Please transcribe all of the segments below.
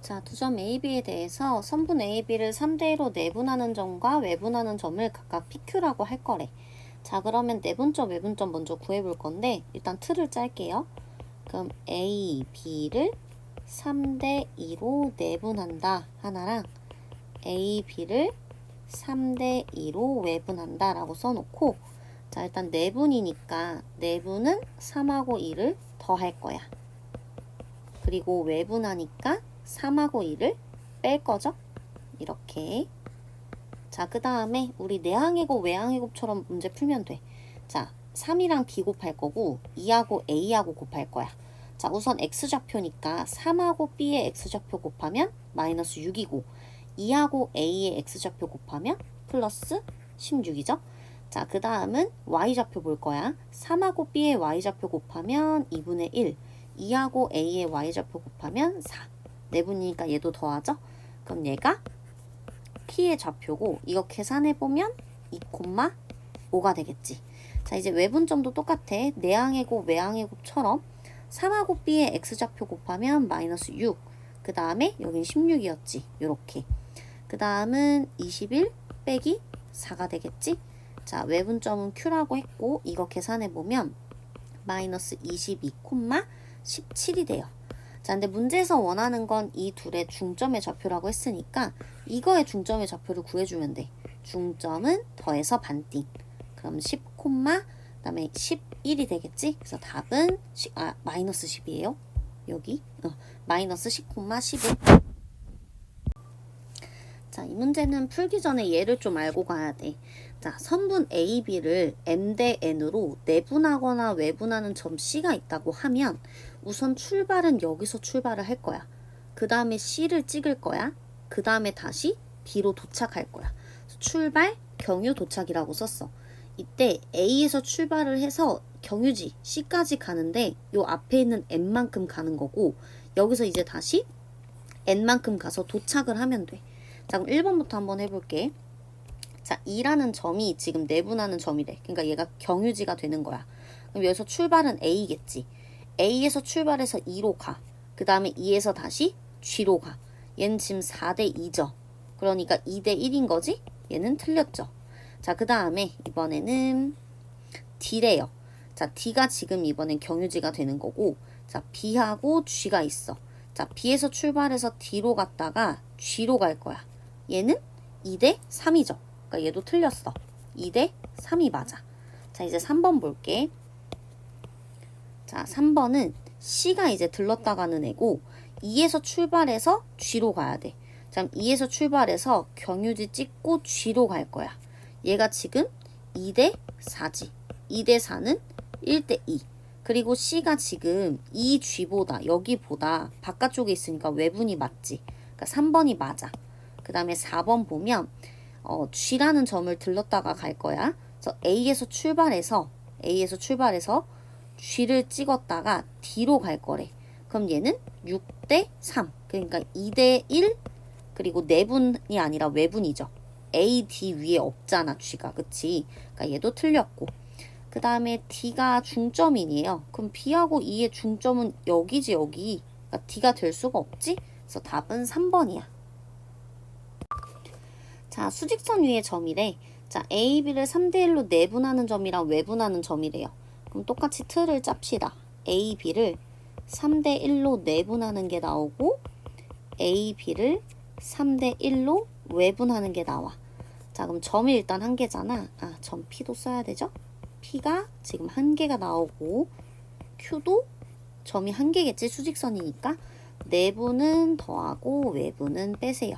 자, 두 점 AB에 대해서 선분 AB를 3대 1로 내분하는 점과 외분하는 점을 각각 PQ라고 할 거래. 자, 그러면 내분점, 외분점 먼저 구해 볼 건데, 일단 틀을 짤게요. 그럼 A, B를 3대 2로 내분한다. 하나랑 A, B를 3대 2로 외분한다. 라고 써놓고, 자, 일단 내분이니까 내분은 3하고 2를 더할 거야. 그리고 외분하니까 3하고 2를 뺄 거죠? 이렇게. 자, 그 다음에 우리 내항해곱, 외항해곱처럼 문제 풀면 돼. 자, 3이랑 B 곱할 거고 2하고 A하고 곱할 거야. 자, 우선 X좌표니까 3하고 B의 X좌표 곱하면 마이너스 6이고 2하고 A의 X좌표 곱하면 플러스 16이죠? 자, 그 다음은 Y좌표 볼 거야. 3하고 B의 Y좌표 곱하면 2분의 1. 2하고 A의 Y좌표 곱하면 4. 내분이니까 얘도 더하죠? 그럼 얘가 P의 좌표고 이거 계산해 보면 2,5가 되겠지. 자 이제 외분점도 똑같아. 내항의 곱, 외항의 곱처럼 3하고 B의 X좌표 곱하면 마이너스 6. 그 다음에 여긴 16이었지. 요렇게. 그 다음은 21 빼기 4가 되겠지. 자 외분점은 Q라고 했고 이거 계산해 보면 마이너스 22, 17이 돼요. 자, 근데 문제에서 원하는 건 이 둘의 중점의 좌표라고 했으니까 이거의 중점의 좌표를 구해주면 돼. 중점은 더해서 반띵. 그럼 10, 그다음에 11이 되겠지? 그래서 답은 시, 아 마이너스 10이에요. 여기 어, 마이너스 10, 11. 자, 이 문제는 풀기 전에 얘를 좀 알고 가야 돼. 자, 선분 A, B를 M 대 N으로 내분하거나 외분하는 점 C가 있다고 하면 우선 출발은 여기서 출발을 할 거야. 그 다음에 C를 찍을 거야. 그 다음에 다시 D로 도착할 거야. 출발, 경유 도착이라고 썼어. 이때 A에서 출발을 해서 경유지 C까지 가는데 요 앞에 있는 N만큼 가는 거고 여기서 이제 다시 N만큼 가서 도착을 하면 돼. 자, 그럼 1번부터 한번 해볼게. 자, 2라는 점이 지금 내분하는 점이래. 그러니까 얘가 경유지가 되는 거야. 그럼 여기서 출발은 A겠지. A에서 출발해서 2로 가. 그 다음에 2에서 다시 G로 가. 얘는 지금 4대 2죠. 그러니까 2대 1인 거지? 얘는 틀렸죠. 자, 그 다음에 이번에는 D래요. 자, D가 지금 이번엔 경유지가 되는 거고, 자, B하고 G가 있어. 자, B에서 출발해서 D로 갔다가 G로 갈 거야. 얘는 2대 3이죠. 그러니까 얘도 틀렸어. 2대 3이 맞아. 자, 이제 3번 볼게. 자, 3번은 C가 이제 들렀다 가는 애고 2에서 출발해서 G로 가야 돼. 자, 2에서 출발해서 경유지 찍고 G로 갈 거야. 얘가 지금 2대 4지. 2대 4는 1대 2. 그리고 C가 지금 2G보다 여기보다 바깥쪽에 있으니까 외분이 맞지. 그러니까 3번이 맞아. 그 다음에 4번 보면 어, G라는 점을 들렀다가 갈 거야. 그래서 A에서 출발해서 A에서 출발해서 G를 찍었다가 D로 갈 거래. 그럼 얘는 6대 3. 그러니까 2대 1 그리고 내분이 아니라 외분이죠. A, D 위에 없잖아, G가. 그치? 그러니까 얘도 틀렸고. 그 다음에 D가 중점이에요. 그럼 B하고 E의 중점은 여기지, 여기. 그러니까 D가 될 수가 없지? 그래서 답은 3번이야. 자, 수직선 위의 점이래. 자, A, B를 3대1로 내분하는 점이랑 외분하는 점이래요. 그럼 똑같이 틀을 짭시다. A, B를 3대 1로 내분하는 게 나오고 A, B를 3대 1로 외분하는 게 나와. 자, 그럼 점이 일단 한 개잖아. 아, 점 P도 써야 되죠? P가 지금 한 개가 나오고 Q도 점이 한 개겠지, 수직선이니까. 내분은 더하고 외분은 빼세요.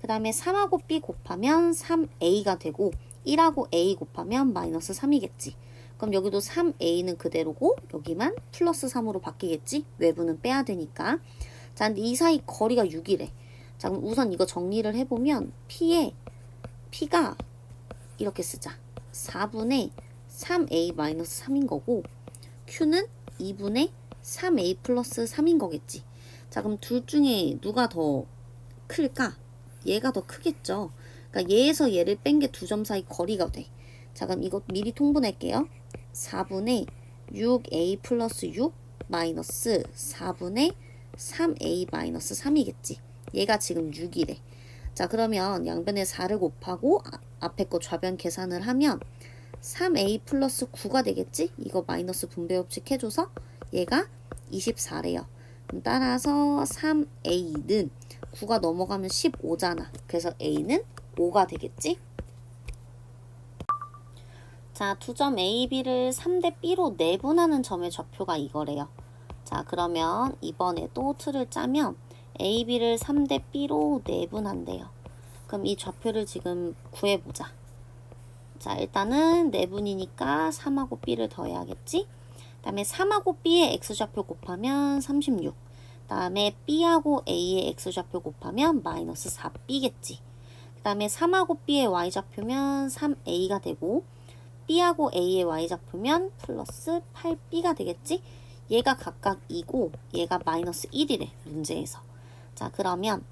그 다음에 3하고 B 곱하면 3A가 되고 1하고 A 곱하면 마이너스 3이겠지. 그럼 여기도 3A는 그대로고 여기만 플러스 3으로 바뀌겠지? 외부는 빼야 되니까. 자, 근데 이 사이 거리가 6이래. 자, 그럼 우선 이거 정리를 해보면 P에 P가 이렇게 쓰자. 4분의 3A 마이너스 3인 거고 Q는 2분의 3A 플러스 3인 거겠지. 자, 그럼 둘 중에 누가 더 클까? 얘가 더 크겠죠. 그러니까 얘에서 얘를 뺀 게 두 점 사이 거리가 돼. 자, 그럼 이거 미리 통분할게요. 4분의 6a 플러스 6 마이너스 4분의 3a 마이너스 3이겠지. 얘가 지금 6이래. 자, 그러면 양변에 4를 곱하고 아, 앞에 거 좌변 계산을 하면 3a 플러스 9가 되겠지? 이거 마이너스 분배 법칙 해줘서 얘가 24래요. 그럼 따라서 3a는 9가 넘어가면 15잖아. 그래서 a는 5가 되겠지? 자, 두 점 A, B를 3대 B로 내분하는 점의 좌표가 이거래요. 자, 그러면 이번에도 틀을 짜면 A, B를 3대 B로 내분한대요. 그럼 이 좌표를 지금 구해보자. 자, 일단은 내분이니까 3하고 B를 더해야겠지? 그 다음에 3하고 B의 X좌표 곱하면 36. 그 다음에 B하고 A의 X좌표 곱하면 마이너스 4B겠지. 그 다음에 3하고 B의 Y좌표면 3A가 되고 B하고 A의 Y좌표면 플러스 8B가 되겠지? 얘가 각각 2고 얘가 마이너스 1이래 문제에서. 자 그러면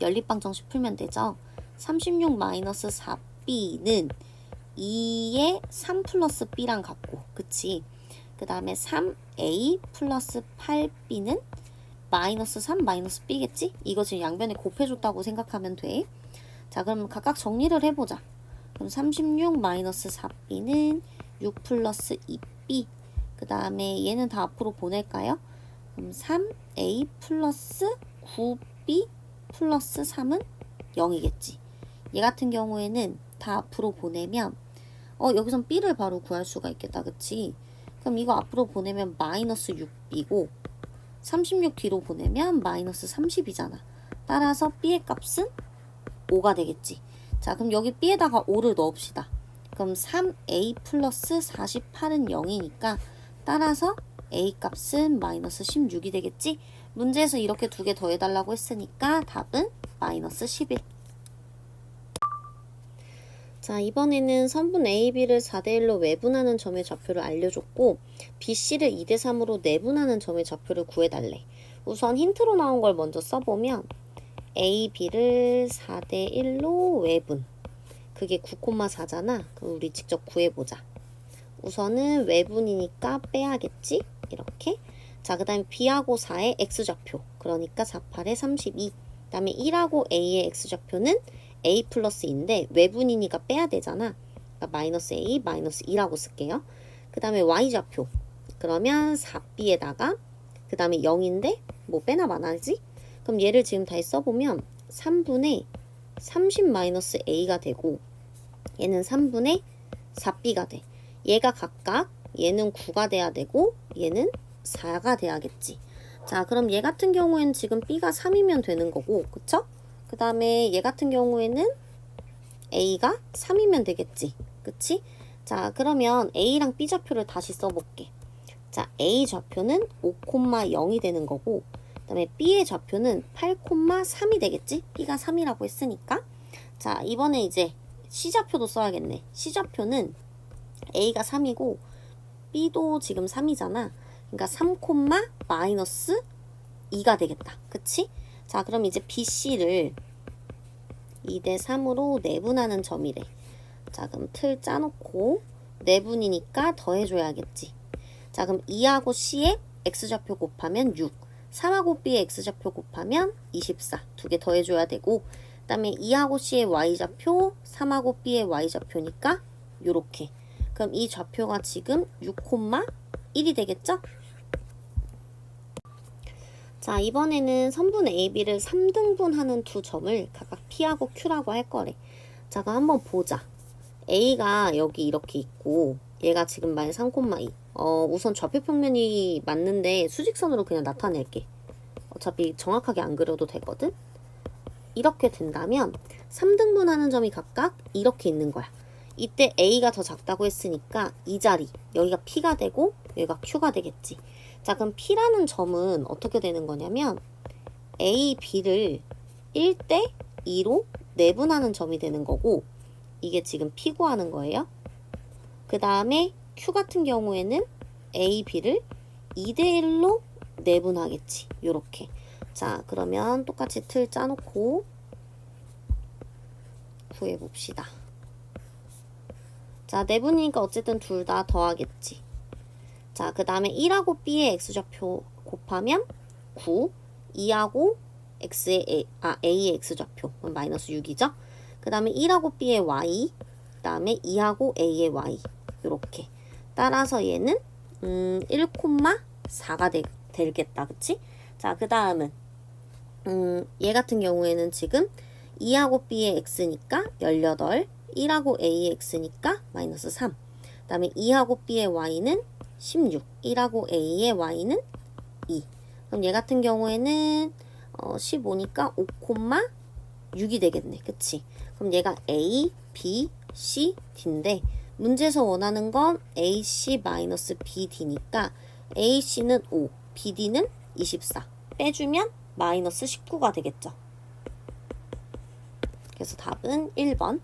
연립방 정식 풀면 되죠? 36 마이너스 4B는 2의 3 플러스 B랑 같고 그치? 그 다음에 3A 플러스 8B는 마이너스 3 마이너스 B겠지? 이거 지금 양변에 곱해줬다고 생각하면 돼 자 그럼 각각 정리를 해보자 그럼 36 마이너스 4b는 6 플러스 2b 그 다음에 얘는 다 앞으로 보낼까요? 그럼 3a 플러스 9b 플러스 3은 0이겠지. 얘 같은 경우에는 다 앞으로 보내면 어 여기선 b를 바로 구할 수가 있겠다. 그치? 그럼 이거 앞으로 보내면 마이너스 6b고 36 뒤로 보내면 마이너스 30이잖아. 따라서 b의 값은 5가 되겠지. 자, 그럼 여기 B에다가 5를 넣읍시다. 그럼 3A 플러스 48은 0이니까 따라서 A 값은 마이너스 16이 되겠지? 문제에서 이렇게 두 개 더해달라고 했으니까 답은 마이너스 11. 자, 이번에는 선분 AB를 4대1로 외분하는 점의 좌표를 알려줬고 BC를 2대3으로 내분하는 점의 좌표를 구해달래. 우선 힌트로 나온 걸 먼저 써보면 A, B를 4대 1로 외분. 그게 9,4잖아. 그럼 우리 직접 구해보자. 우선은 외분이니까 빼야겠지? 이렇게. 자, 그 다음에 B하고 4의 X좌표. 그러니까 4, 8에 32. 그 다음에 1하고 A의 X좌표는 A 플러스인데 외분이니까 빼야 되잖아. 그러니까 마이너스 A, 마이너스 2라고 쓸게요. 그 다음에 Y좌표. 그러면 4B에다가 그 다음에 0인데 뭐 빼나 마나지? 그럼 얘를 지금 다시 써보면 3분의 30-a가 되고 얘는 3분의 4b가 돼. 얘가 각각 얘는 9가 돼야 되고 얘는 4가 돼야겠지. 자, 그럼 얘 같은 경우에는 지금 b가 3이면 되는 거고, 그쵸? 그 다음에 얘 같은 경우에는 a가 3이면 되겠지. 그치? 자, 그러면 a랑 b 좌표를 다시 써볼게. 자, a 좌표는 5,0이 되는 거고, 그 다음에 B의 좌표는 8,3이 되겠지? B가 3이라고 했으니까. 자, 이번에 이제 C좌표도 써야겠네. C좌표는 A가 3이고 B도 지금 3이잖아. 그러니까 3, 마이너스 2가 되겠다. 그치? 자, 그럼 이제 BC를 2대 3으로 내분하는 점이래. 자, 그럼 틀 짜놓고 내분이니까 더해줘야겠지. 자, 그럼 2하고 C의 X좌표 곱하면 6. 3하고 B의 X좌표 곱하면 24. 두 개 더해줘야 되고 그 다음에 2하고 C의 Y좌표, 3하고 B의 Y좌표니까 요렇게. 그럼 이 좌표가 지금 6,1이 되겠죠? 자, 이번에는 선분 AB를 3등분하는 두 점을 각각 P하고 Q라고 할 거래. 자, 그럼 한번 보자. A가 여기 이렇게 있고 얘가 지금 마이 3,2. 어, 우선 좌표 평면이 맞는데 수직선으로 그냥 나타낼게. 어차피 정확하게 안 그려도 되거든? 이렇게 된다면 3등분하는 점이 각각 이렇게 있는 거야. 이때 A가 더 작다고 했으니까 이 자리, 여기가 P가 되고 여기가 Q가 되겠지. 자, 그럼 P라는 점은 어떻게 되는 거냐면 A, B를 1대 2로 내분하는 점이 되는 거고 이게 지금 P 구하는 거예요. 그 다음에 Q 같은 경우에는 A, B를 2대1로 내분하겠지. 요렇게. 자, 그러면 똑같이 틀 짜놓고 구해봅시다. 자, 내분이니까 어쨌든 둘 다 더하겠지. 자, 그 다음에 1하고 B의 X좌표 곱하면 9, 2하고 x의 a, 아, a의 x좌표. 마이너스 6이죠? 그 다음에 1하고 b의 y. 그 다음에 2하고 a의 y. 요렇게. 따라서 얘는 음, 1,4가 되, 되겠다. 그치? 자, 그 다음은 음, 얘 같은 경우에는 지금 2하고 b의 x니까 18, 1하고 a의 x니까 마이너스 3. 그 다음에 2하고 b의 y는 16, 1하고 a의 y는 2. 그럼 얘 같은 경우에는 어, 15니까 5,6이 되겠네. 그치? 그럼 얘가 a, b, c, d인데 문제에서 원하는 건 AC-BD니까 AC는 5, BD는 24. 빼주면 마이너스 19가 되겠죠. 그래서 답은 1번.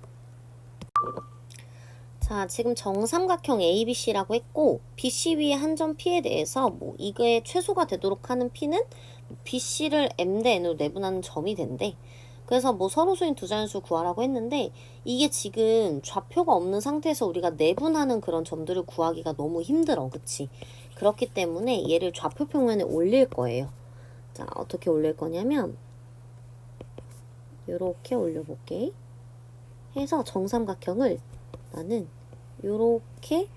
자, 지금 정삼각형 ABC라고 했고, BC 위에 한 점 P에 대해서 뭐 이거의 최소가 되도록 하는 P는 BC를 M 대 N으로 내분하는 점이 된대. 그래서 뭐 서로수인 두 자연수 구하라고 했는데 이게 지금 좌표가 없는 상태에서 우리가 내분하는 그런 점들을 구하기가 너무 힘들어. 그치? 그렇기 때문에 얘를 좌표 평면에 올릴 거예요. 자, 어떻게 올릴 거냐면 요렇게 올려볼게. 해서 정삼각형을 나는 요렇게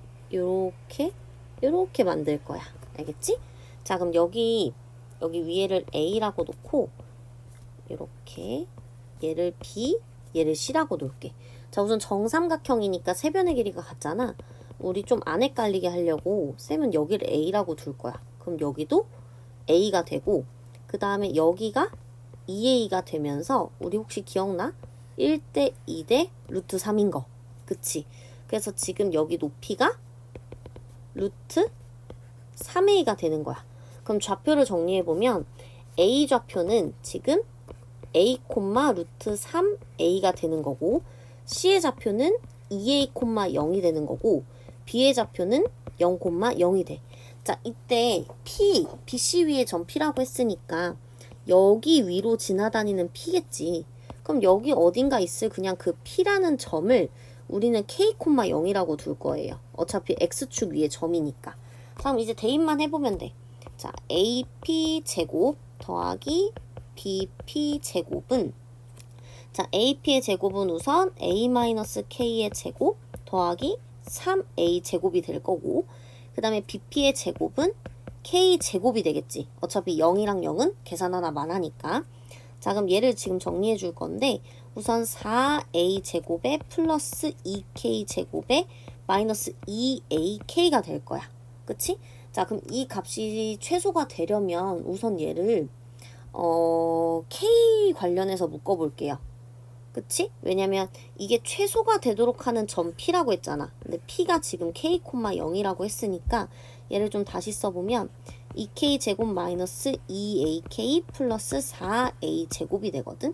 만들 거야. 알겠지? 자, 그럼 여기 여기 위에를 A라고 놓고 이렇게 얘를 B, 얘를 C라고 놓을게. 자, 우선 정삼각형이니까 세변의 길이가 같잖아. 우리 좀 안 헷갈리게 하려고 쌤은 여기를 A라고 둘 거야. 그럼 여기도 A가 되고 그 다음에 여기가 2A가 되면서 우리 혹시 기억나? 1대 2대 루트 3인 거. 그치? 그래서 지금 여기 높이가 루트 3A가 되는 거야. 그럼 좌표를 정리해보면 A 좌표는 지금 A, 루트 3A가 되는 거고 C의 좌표는 2A, 0이 되는 거고 B의 좌표는 0, 0이 돼. 자, 이때 P, BC 위에 점 P라고 했으니까 여기 위로 지나다니는 P겠지. 그럼 여기 어딘가 있을 그냥 그 P라는 점을 우리는 K, 0이라고 둘 거예요. 어차피 X축 위에 점이니까. 그럼 이제 대입만 해보면 돼. 자, AP 제곱 더하기 BP 제곱은 자, AP의 제곱은 우선 A-K의 제곱 더하기 3A 제곱이 될 거고 그 다음에 BP의 제곱은 K 제곱이 되겠지. 어차피 0이랑 0은 계산 하나만 하니까. 자, 그럼 얘를 지금 정리해 줄 건데 우선 4A 제곱에 플러스 2K 제곱에 마이너스 2AK가 될 거야. 그치? 자, 그럼 이 값이 최소가 되려면 우선 얘를 어, K 관련해서 묶어볼게요. 그치? 왜냐면 이게 최소가 되도록 하는 점 P라고 했잖아. 근데 P가 지금 K, 0이라고 했으니까 얘를 좀 다시 써보면 2K 제곱 마이너스 2AK 플러스 4A 제곱이 되거든.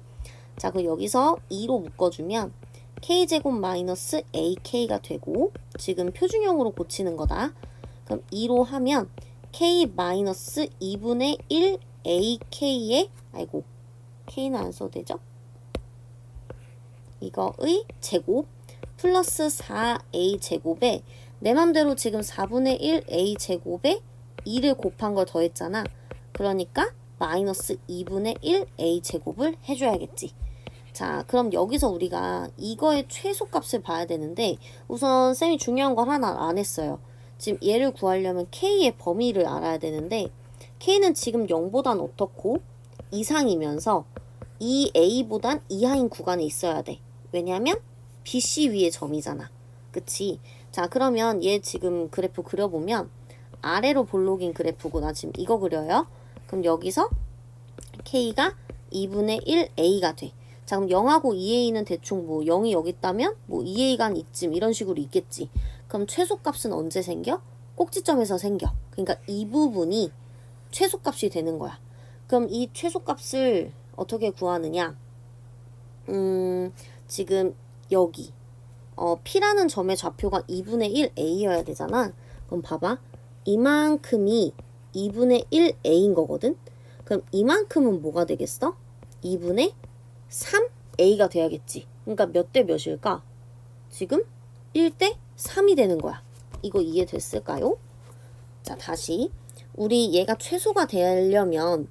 자, 그럼 여기서 2로 묶어주면 K 제곱 마이너스 AK가 되고 지금 표준형으로 고치는 거다. 그럼 2로 하면 K 마이너스 2분의 1 AK의 아이고 K는 안 써도 되죠? 이거의 제곱 플러스 4A 제곱에 내 맘대로 지금 4분의 1 A 제곱에 2를 곱한 걸 더했잖아. 그러니까 마이너스 2분의 1 A 제곱을 해줘야겠지. 자, 그럼 여기서 우리가 이거의 최소값을 봐야 되는데 우선 쌤이 중요한 걸 하나 안 했어요. 지금 얘를 구하려면 K의 범위를 알아야 되는데 K는 지금 0보단 어떻고 이상이면서 이 A보단 이하인 구간에 있어야 돼. 왜냐면 BC 위에 점이잖아. 그치? 자, 그러면 얘 지금 그래프 그려보면 아래로 볼록인 그래프고 나 지금 이거 그려요. 그럼 여기서 K가 2분의 1A가 돼. 자, 그럼 0하고 2A는 대충 뭐 0이 여기 있다면 뭐 2A가 한 이쯤 이런 식으로 있겠지. 그럼 최소값은 언제 생겨? 꼭지점에서 생겨. 그러니까 이 부분이 최소값이 되는 거야. 그럼 이 최소값을 어떻게 구하느냐? 음, 지금 여기 어, P라는 점의 좌표가 2분의 1 A여야 되잖아. 그럼 봐봐. 이만큼이 2분의 1 A인 거거든. 그럼 이만큼은 뭐가 되겠어? 2분의 3 A가 돼야겠지. 그러니까 몇 대 몇일까? 지금 1대 3이 되는 거야. 이거 이해됐을까요? 자, 다시. 우리 얘가 최소가 되려면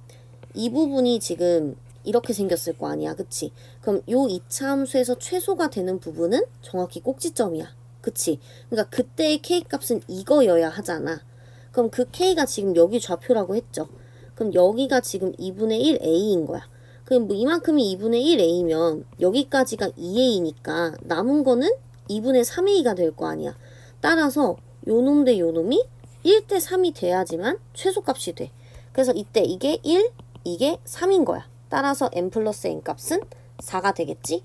이 부분이 지금 이렇게 생겼을 거 아니야. 그치? 그럼 요 이차 함수에서 최소가 되는 부분은 정확히 꼭지점이야. 그치? 그러니까 그때의 k 값은 이거여야 하잖아. 그럼 그 k가 지금 여기 좌표라고 했죠. 그럼 여기가 지금 2분의 1 a인 거야. 그럼 뭐 이만큼이 2분의 1 a면 여기까지가 2a니까 남은 거는 2분의 3a가 될 거 아니야. 따라서 요놈 대 요놈이 1대 3이 돼야지만 최소값이 돼. 그래서 이때 이게 1, 이게 3인 거야. 따라서 n 플러스 n 값은 4가 되겠지?